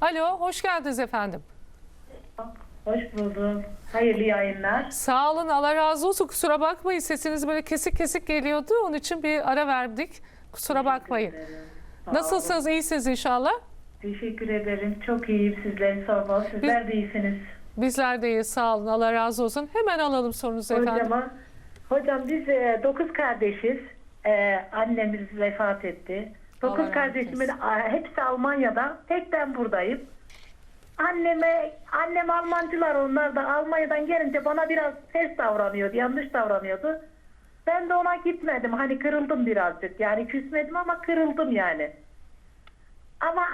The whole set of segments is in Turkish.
Alo, hoş geldiniz efendim. Hoş bulduk. Hayırlı yayınlar. Sağ olun, Allah razı olsun. Kusura bakmayın, sesiniz böyle kesik kesik geliyordu. Onun için bir ara verdik. Kusura bakmayın. Sağ Nasılsınız, iyisiniz inşallah? olun. Teşekkür ederim. Çok iyiyim sizleri sormalı. Sizler de iyisiniz. Bizler de iyiyiz, sağ olun. Allah razı olsun. Hemen alalım sorunuzu efendim. Hocama, hocam biz e, dokuz kardeşiz. E, annemiz vefat etti. Dokuz kardeşimin hepsi Almanya'da. Tek ben buradayım. Anneme, annem Almancılar onlar da Almanya'dan gelince bana biraz ters davranıyordu, yanlış davranıyordu. Ben de ona gitmedim. Hani kırıldım birazcık. Yani küsmedim ama kırıldım yani. Ama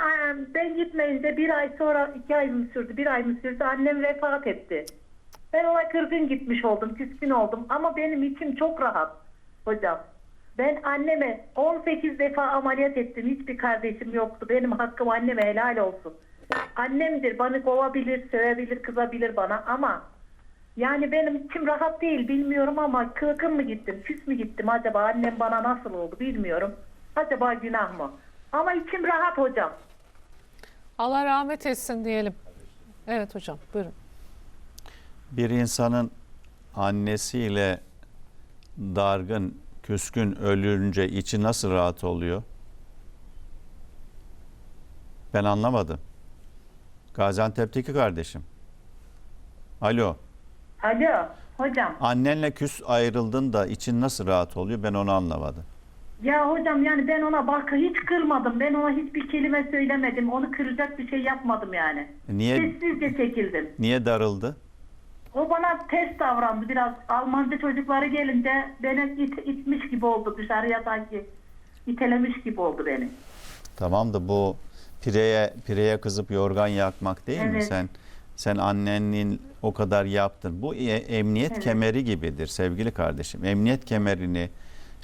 ben gitmeyince bir ay sonra iki ay mı sürdü, bir ay mı sürdü annem vefat etti. Ben ona kırgın gitmiş oldum, küskün oldum ama benim içim çok rahat hocam. Ben anneme 18 defa ameliyat ettim. Hiçbir kardeşim yoktu. Benim hakkım anneme helal olsun. Annemdir. Bana kovabilir, sövebilir, kızabilir bana ama yani benim içim rahat değil bilmiyorum ama kırgın mı gittim, küs mü gittim acaba annem bana nasıl oldu bilmiyorum. Acaba günah mı? Ama içim rahat hocam. Allah rahmet etsin diyelim. Evet hocam, buyurun. Bir insanın annesiyle dargın, küskün ölünce içi nasıl rahat oluyor? Ben anlamadım. Gaziantep'teki kardeşim. Alo. Alo hocam. Annenle küs ayrıldın da için nasıl rahat oluyor? Ben onu anlamadım. Ya hocam yani ben ona bak hiç kırmadım. Ben ona hiçbir kelime söylemedim. Onu kıracak bir şey yapmadım yani. Niye Sessizce çekildim. niye darıldı? O bana ters davrandı. Biraz Almanca çocukları gelince beni it, itmiş gibi oldu dışarıya sanki. itelemiş gibi oldu beni. Tamam da bu pireye pireye kızıp yorgan yakmak değil mi? Evet. Sen sen annenin o kadar yaptın. Bu e- emniyet Evet. kemeri gibidir sevgili kardeşim. Emniyet kemerini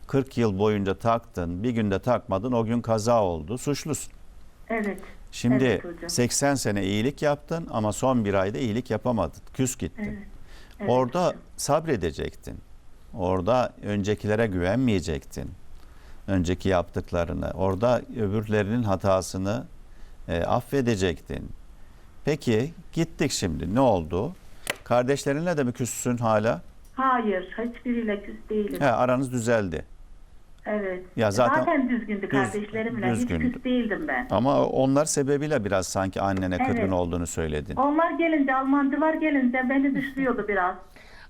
40 yıl boyunca taktın, bir günde takmadın, o gün kaza oldu. Suçlusun. Evet. Şimdi Evet hocam. 80 sene iyilik yaptın ama son bir ayda iyilik yapamadın. Küs gittin. Evet. Evet Orada hocam. sabredecektin. Orada öncekilere güvenmeyecektin. Önceki yaptıklarını. Orada öbürlerinin hatasını e, affedecektin. Peki gittik şimdi. Ne oldu? Kardeşlerinle de mi küssün hala? Hayır. Hiçbiriyle küs değilim. He, aranız düzeldi. Evet. Ya zaten- düzgündü Düz- kardeşlerimle. düzgündü. Hiç küs değildim ben. Ama onlar sebebiyle biraz sanki annene kırgın Evet. olduğunu söyledin. Onlar gelince, Almancılar gelince beni dışlıyordu biraz.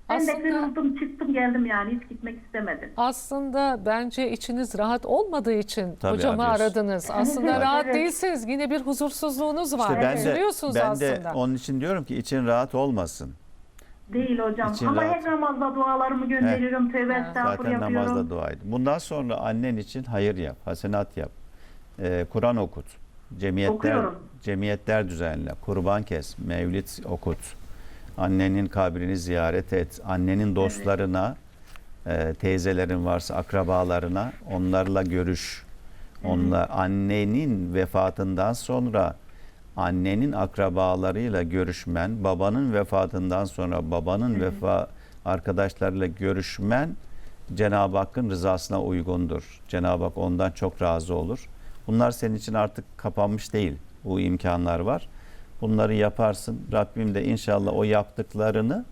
Ben Aslında- de kırıldım, çıktım geldim yani. Hiç gitmek istemedim. Aslında bence içiniz rahat olmadığı için Tabii hocamı arıyorsun. aradınız. Aslında Evet. rahat Evet. değilsiniz. Yine bir huzursuzluğunuz var. İşte ben de, Üzülüyorsunuz ben aslında. de onun için diyorum ki için rahat olmasın. Değil hocam. İçin Ama rahat. her namazda dualarımı gönderiyorum. Tövbe Ha. estağfur Zaten yapıyorum. namazda dua et. Bundan sonra annen için hayır yap, hasenat yap. Ee, Kur'an okut. Cemiyetler Okuyorum. cemiyetler düzenle. Kurban kes, mevlit okut. Annenin kabrini ziyaret et. Annenin dostlarına, e, teyzelerin varsa akrabalarına onlarla görüş. Onunla annenin vefatından sonra annenin akrabalarıyla görüşmen, babanın vefatından sonra babanın vefa arkadaşlarıyla görüşmen Cenab-ı Hakk'ın rızasına uygundur. Cenab-ı Hak ondan çok razı olur. Bunlar senin için artık kapanmış değil. Bu imkanlar var. Bunları yaparsın. Rabbim de inşallah o yaptıklarını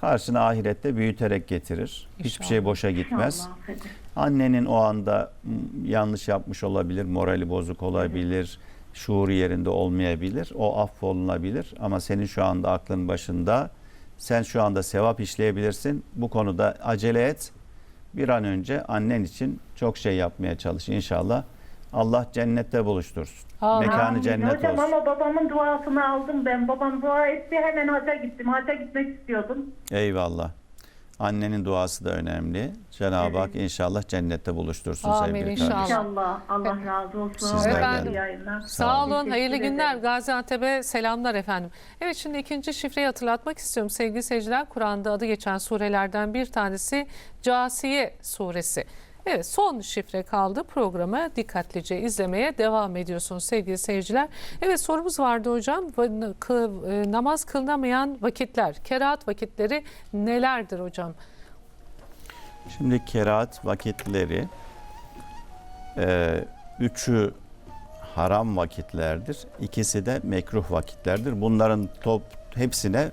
karşına ahirette büyüterek getirir. Hiçbir İnşallah. şey boşa gitmez. İnşallah. Annenin o anda yanlış yapmış olabilir, morali bozuk olabilir, şuuru yerinde olmayabilir. O affolunabilir ama senin şu anda aklın başında. Sen şu anda sevap işleyebilirsin. Bu konuda acele et. Bir an önce annen için çok şey yapmaya çalış inşallah. Allah cennette buluştursun. Amin. Mekanı cennet Hocam olsun. ama babamın duasını aldım ben. Babam dua etti hemen haca gittim. Haca gitmek istiyordum. Eyvallah. Annenin duası da önemli. Cenab-ı Hak inşallah cennette buluştursun Amin sevgili inşallah. kardeşim. İnşallah. Allah razı olsun. Sizlerden. Hayırlı yayınlar. Sağ olun. Teşekkür Hayırlı ederim. günler. Gaziantep'e selamlar efendim. Evet şimdi ikinci şifreyi hatırlatmak istiyorum. Sevgili seyirciler Kur'an'da adı geçen surelerden bir tanesi Casiye suresi. Evet son şifre kaldı. Programı dikkatlice izlemeye devam ediyorsunuz sevgili seyirciler. Evet sorumuz vardı hocam. E, Namaz kılınamayan vakitler, kerahat vakitleri nelerdir hocam? Şimdi kerahat vakitleri e, üçü haram vakitlerdir. İkisi de mekruh vakitlerdir. Bunların top hepsine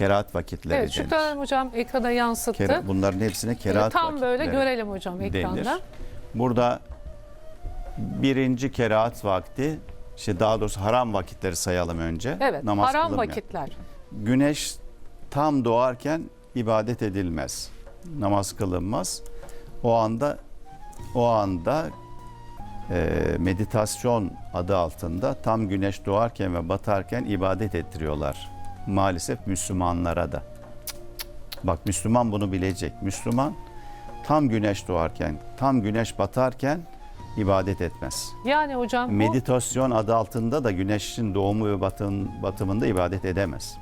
kerahat vakitleri Evet denir. Hanım hocam ekrana yansıttı. Kera- bunların hepsine Evet, kerahat Tam böyle vakitleri görelim hocam ekranda. denir. Burada birinci kerahat vakti, işte daha doğrusu haram vakitleri sayalım önce. Evet Namaz haram kılınmayan. vakitler. Güneş tam doğarken ibadet edilmez. Namaz kılınmaz. O anda o anda e, meditasyon adı altında tam güneş doğarken ve batarken ibadet ettiriyorlar. Maalesef Müslümanlara da. Bak Müslüman bunu bilecek. Müslüman tam güneş doğarken, tam güneş batarken ibadet etmez. Yani hocam bu Meditasyon adı altında da güneşin doğumu ve batın, batımında ibadet edemez.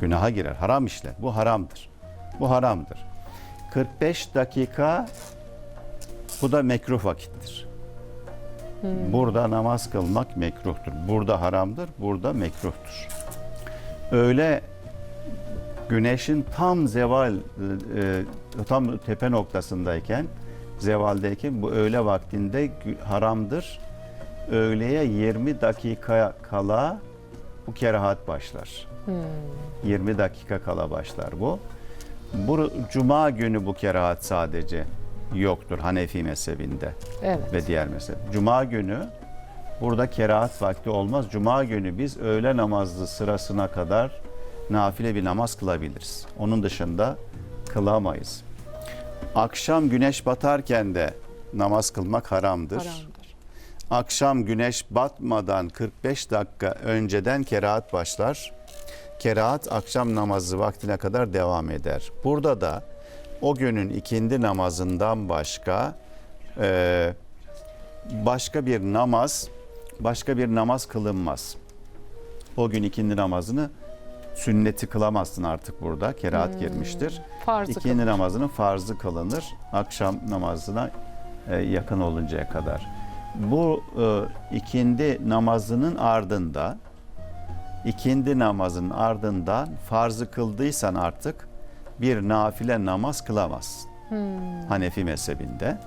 Günaha girer. Haram işler. Bu haramdır. Bu haramdır. 45 dakika bu da mekruh vakittir. Burada namaz kılmak mekruhtur. Burada haramdır, burada mekruhtur. Öyle güneşin tam zeval e, tam tepe noktasındayken zevaldeyken bu öğle vaktinde haramdır. Öğleye 20 dakika kala bu kerahat başlar. 20 dakika kala başlar bu. Bu cuma günü bu kerahat sadece yoktur Hanefi mezhebinde evet. ve diğer mezhep. Cuma günü burada kerahat vakti olmaz. Cuma günü biz öğle namazı sırasına kadar nafile bir namaz kılabiliriz. Onun dışında kılamayız. Akşam güneş batarken de namaz kılmak haramdır. haramdır. Akşam güneş batmadan 45 dakika önceden kerahat başlar. Kerahat akşam namazı vaktine kadar devam eder. Burada da o günün ikindi namazından başka e, başka bir namaz başka bir namaz kılınmaz. O gün ikindi namazını sünneti kılamazsın artık burada. Kerahat girmiştir. Farzı İkindi namazının farzı kılınır. Akşam namazına e, yakın oluncaya kadar. Bu e, ikindi namazının ardında ikindi namazının ardından farzı kıldıysan artık bir nafile namaz kılamazsın. Hanefi mezhebinde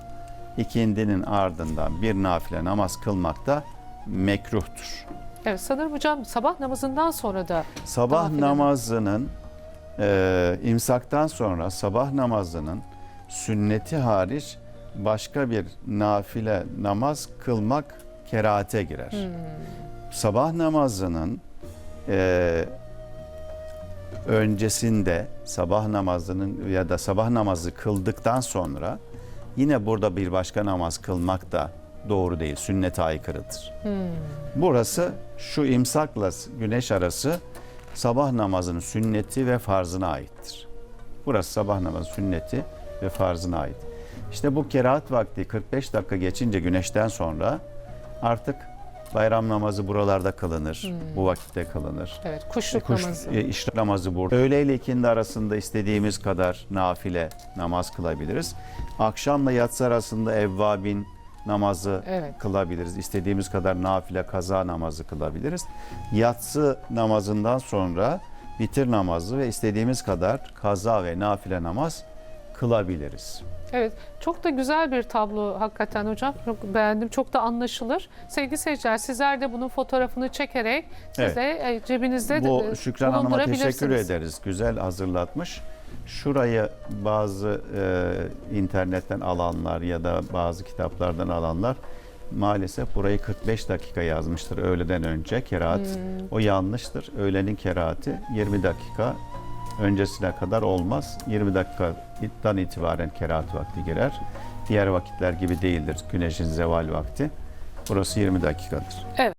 ikindinin ardından bir nafile namaz kılmak da mekruhtur. Evet sanırım hocam sabah namazından sonra da Sabah Nafile namazının e, imsaktan sonra sabah namazının sünneti hariç başka bir nafile namaz kılmak kerahate girer. Sabah namazının e, öncesinde sabah namazının ya da sabah namazı kıldıktan sonra yine burada bir başka namaz kılmak da doğru değil. Sünnete aykırıdır. Burası şu imsakla güneş arası sabah namazının sünneti ve farzına aittir. Burası sabah namazı sünneti ve farzına ait. İşte bu kerahat vakti 45 dakika geçince güneşten sonra artık bayram namazı buralarda kılınır. Bu vakitte kılınır. evet kuşluk Kuş, namazı. e, işrak namazı burada. Öğle ile ikindi arasında istediğimiz kadar nafile namaz kılabiliriz. Akşamla yatsı arasında evvabin namazı Evet. kılabiliriz. İstediğimiz kadar nafile kaza namazı kılabiliriz. Yatsı namazından sonra bitir namazı ve istediğimiz kadar kaza ve nafile namaz kılabiliriz. Evet, çok da güzel bir tablo hakikaten hocam. Çok beğendim, çok da anlaşılır. Sevgili seyirciler, sizler de bunun fotoğrafını çekerek siz Evet. e, cebinizde de Bu e, Şükran Hanım'a teşekkür ederiz. Güzel hazırlatmış. Şurayı bazı e, internetten alanlar ya da bazı kitaplardan alanlar maalesef burayı 45 dakika yazmıştır öğleden önce kerahat. Hmm. O yanlıştır. Öğlenin kerahati 20 dakika öncesine kadar olmaz. 20 dakikadan itibaren kerahat vakti girer. Diğer vakitler gibi değildir. Güneşin zeval vakti. Burası 20 dakikadır. Evet.